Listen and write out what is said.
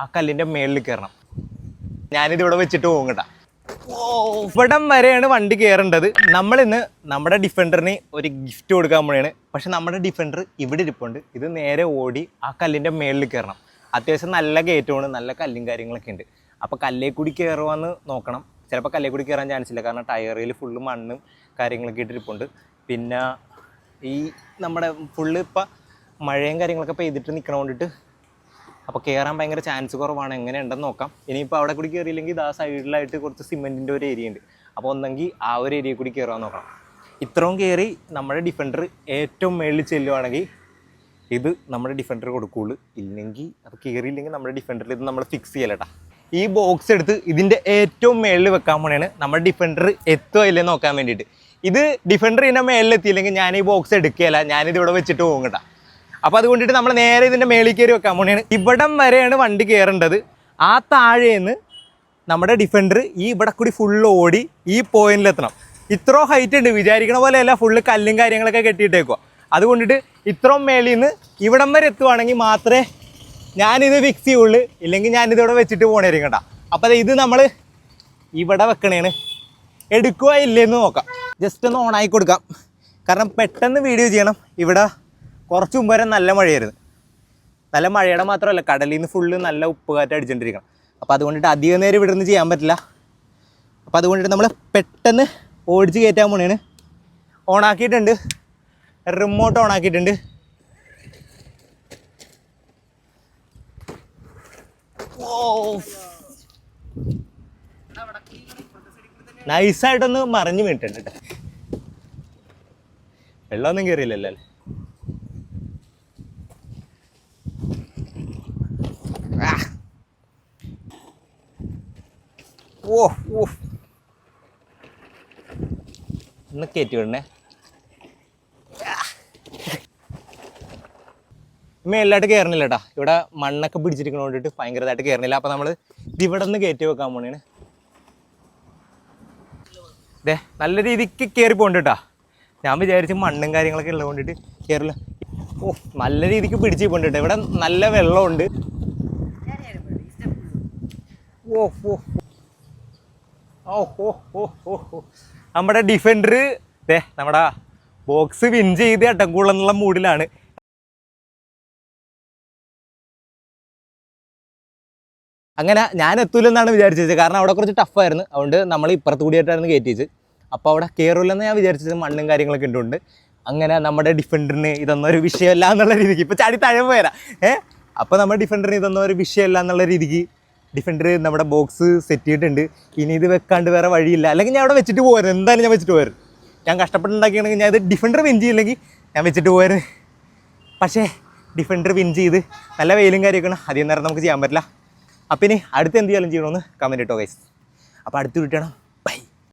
ആ കല്ലിന്റെ മേളിൽ കയറണം ഞാനിത് ഇവിടെ വെച്ചിട്ട് പോകും കേട്ടാ. ഇവിടം വരെയാണ് വണ്ടി കയറേണ്ടത് നമ്മളിന്ന് നമ്മുടെ ഡിഫൻഡറിന് ഒരു ഗിഫ്റ്റ് കൊടുക്കാൻ പോണെയാണ് പക്ഷെ നമ്മുടെ ഡിഫൻഡർ ഇവിടെ ഇരിപ്പുണ്ട്. ഇത് നേരെ ഓടി ആ കല്ലിന്റെ മേളിൽ കയറണം അത്യാവശ്യം നല്ല കയറ്റമാണ് നല്ല കല്ലും കാര്യങ്ങളൊക്കെ ഉണ്ട്. അപ്പോൾ കല്ലേ കൂടി കയറുവാന്ന് നോക്കണം. ചിലപ്പോൾ കല്ലേ കൂടി കയറാൻ ചാൻസ് ഇല്ല. കാരണം ടയറിൽ ഫുള്ള് മണ്ണും കാര്യങ്ങളൊക്കെ ഇട്ടിരിപ്പുണ്ട് പിന്നെ ഈ നമ്മുടെ ഫുള്ള് ഇപ്പം മഴയും കാര്യങ്ങളൊക്കെ പെയ്തിട്ട് നിൽക്കണ കൊണ്ടിട്ട് അപ്പോൾ കയറാൻ ഭയങ്കര ചാൻസ് കുറവാണ്. എങ്ങനെ ഉണ്ടെന്ന് നോക്കാം. ഇനിയിപ്പോൾ അവിടെ കൂടി കയറിയില്ലെങ്കിൽ ഇതാ സൈഡിലായിട്ട് കുറച്ച് സിമെന്റിന്റെ ഒരു ഏരിയ ഉണ്ട്. അപ്പോൾ ഒന്നെങ്കിൽ ആ ഒരു ഏരിയ കൂടി കയറാൻ നോക്കാം. ഇത്രയും കയറി നമ്മുടെ ഡിഫൻഡർ ഏറ്റവും മേളിൽ ചെല്ലുവാണെങ്കിൽ ഇത് നമ്മുടെ ഡിഫൻഡർ കൊടുക്കുകയുള്ളൂ ഇല്ലെങ്കിൽ അത് കയറിയില്ലെങ്കിൽ നമ്മുടെ ഡിഫൻഡർ ഇത് നമ്മൾ ഫിക്സ് ചെയ്യലട്ടാ. ഈ ബോക്സ് എടുത്ത് ഇതിന്റെ ഏറ്റവും മേളിൽ വെക്കാൻ പോണെയാണ് നമ്മുടെ ഡിഫൻഡർ എത്തുമോ ഇല്ലേ നോക്കാൻ വേണ്ടിയിട്ട്. ഇത് ഡിഫൻഡർ ഇതിന്റെ മേളിൽ എത്തിയില്ലെങ്കിൽ ഞാൻ ഈ ബോക്സ് എടുക്കുകയല്ല. ഞാനിത് ഇവിടെ വെച്ചിട്ട് പോകും കേട്ടോ. അപ്പോൾ അതുകൊണ്ടിട്ട് നമ്മൾ നേരെ ഇതിന്റെ മേളിൽ കയറി വെക്കാൻ പോണിയാണ് ഇവിടം വരെയാണ് വണ്ടി കയറേണ്ടത് ആ താഴേന്ന് നമ്മുടെ ഡിഫൻഡർ ഈ ഇവിടെ കൂടി ഫുള്ള് ഓടി ഈ പോയിന്റിലെത്തണം ഇത്രോ ഹൈറ്റ് ഉണ്ട്. വിചാരിക്കണ പോലെയല്ല ഫുള്ള് കല്ലും കാര്യങ്ങളൊക്കെ കെട്ടിയിട്ടേക്കുക അതുകൊണ്ടിട്ട് ഇത്രയും മേളിൽ നിന്ന് ഇവിടം വരെ എത്തുവാണെങ്കിൽ മാത്രമേ ഞാനിത് ഫിക്സ് ചെയ്യുള്ളൂ. ഇല്ലെങ്കിൽ ഞാനിത് ഇവിടെ വെച്ചിട്ട് പോണേരും കേട്ടോ അപ്പോൾ ഇത് നമ്മൾ ഇവിടെ വെക്കണേണ്. എടുക്കുക ഇല്ലേന്ന് നോക്കാം. ജസ്റ്റ് ഒന്ന് ഓണാക്കി കൊടുക്കാം. കാരണം പെട്ടെന്ന് വീഡിയോ ചെയ്യണം. ഇവിടെ കുറച്ച് മുമ്പ് വരെ നല്ല മഴയായിരുന്നു. നല്ല മഴയുടെ മാത്രമല്ല കടലിൽ നിന്ന് ഫുള്ള് നല്ല ഉപ്പ് കാറ്റ് അടിച്ചുകൊണ്ടിരിക്കണം അപ്പോൾ അതുകൊണ്ടിട്ട് അധികം നേരം ഇവിടെ നിന്ന് ചെയ്യാൻ പറ്റില്ല. അപ്പോൾ അതുകൊണ്ടിട്ട് നമ്മൾ പെട്ടെന്ന് ഓടിച്ച് കയറ്റാൻ പോണേണ്. ഓണാക്കിയിട്ടുണ്ട്. റിമോട്ട് ഓണാക്കിയിട്ടുണ്ട്. നൈസായിട്ടൊന്ന് മറിഞ്ഞു വീണിട്ടുണ്ട് വെള്ളമൊന്നും കയറിയില്ലല്ലോ ഓ ഓ ഒന്ന് കയറ്റി വിടണേ. മേളിലായിട്ട് കയറണില്ല കേട്ടാ ഇവിടെ മണ്ണൊക്കെ പിടിച്ചിരിക്കണ കൊണ്ടിട്ട് ഭയങ്കരമായിട്ട് കയറണില്ല അപ്പോൾ നമ്മൾ ഇത് ഇവിടെ നിന്ന് കയറ്റി വെക്കാൻ പോണേണ്. ദേ നല്ല രീതിക്ക് കയറി പോകണ്ട കേട്ടാ ഞാൻ വിചാരിച്ച് മണ്ണും കാര്യങ്ങളൊക്കെ ഉള്ളത് കൊണ്ടിട്ട് കയറില്ല ഓ നല്ല രീതിക്ക് പിടിച്ച് പോകണ്ട കേട്ടോ ഇവിടെ നല്ല വെള്ളമുണ്ട്. ഓ ഓ ഓ ഓ നമ്മുടെ ഡിഫൻഡർ ദേ നമ്മുടെ ബോക്സ് വിൻ ചെയ്ത് അട്ടക്കുള്ള മൂഡിലാണ് അങ്ങനെ ഞാൻ എത്തൂലെന്നാണ് വിചാരിച്ചത്. കാരണം അവിടെ കുറച്ച് ടഫായിരുന്നു അതുകൊണ്ട് നമ്മൾ ഇപ്പുറത്ത് കൂടിയായിട്ടായിരുന്നു കയറ്റിയത്. അപ്പോൾ അവിടെ കയറില്ലെന്ന് ഞാൻ വിചാരിച്ചത്. മണ്ണും കാര്യങ്ങളൊക്കെ ഉണ്ട് അങ്ങനെ നമ്മുടെ ഡിഫൻഡറിന് ഇതൊന്നൊരു വിഷയമല്ല എന്നുള്ള രീതിക്ക്. ഇപ്പോൾ ചാടി താഴെ പോയരാ ഏഹ് അപ്പോൾ നമ്മുടെ ഡിഫൻഡറിന് ഇതൊന്നും ഒരു വിഷയമല്ല എന്നുള്ള രീതിക്ക് ഡിഫൻഡർ നമ്മുടെ ബോക്സ് സെറ്റ് ചെയ്തിട്ടുണ്ട്. ഇനി ഇത് വെക്കാണ്ട് വേറെ വഴിയില്ല. അല്ലെങ്കിൽ ഞാൻ അവിടെ വെച്ചിട്ട് പോകായിരുന്നു എന്തായാലും ഞാൻ വെച്ചിട്ട് പോയായിരുന്നു ഞാൻ കഷ്ടപ്പെട്ടുണ്ടാക്കിയാണെങ്കിൽ ഞാൻ ഇത് ഡിഫൻഡർ വിൻ ചെയ്യില്ലെങ്കിൽ ഞാൻ വെച്ചിട്ട് പോയത് പക്ഷേ ഡിഫൻഡർ വിൻ ചെയ്ത് നല്ല വെയിലും കാര്യമൊക്കെയാണ്. അധികം നേരം നമുക്ക് ചെയ്യാൻ പറ്റില്ല. അപ്പം ഇനി അടുത്ത് എന്ത് ചെയ്യാലും ചെയ്യണമെന്ന് കമന്റ് ഇട്ടോ ഗൈസ് അപ്പോൾ അടുത്ത് വിട്ടണം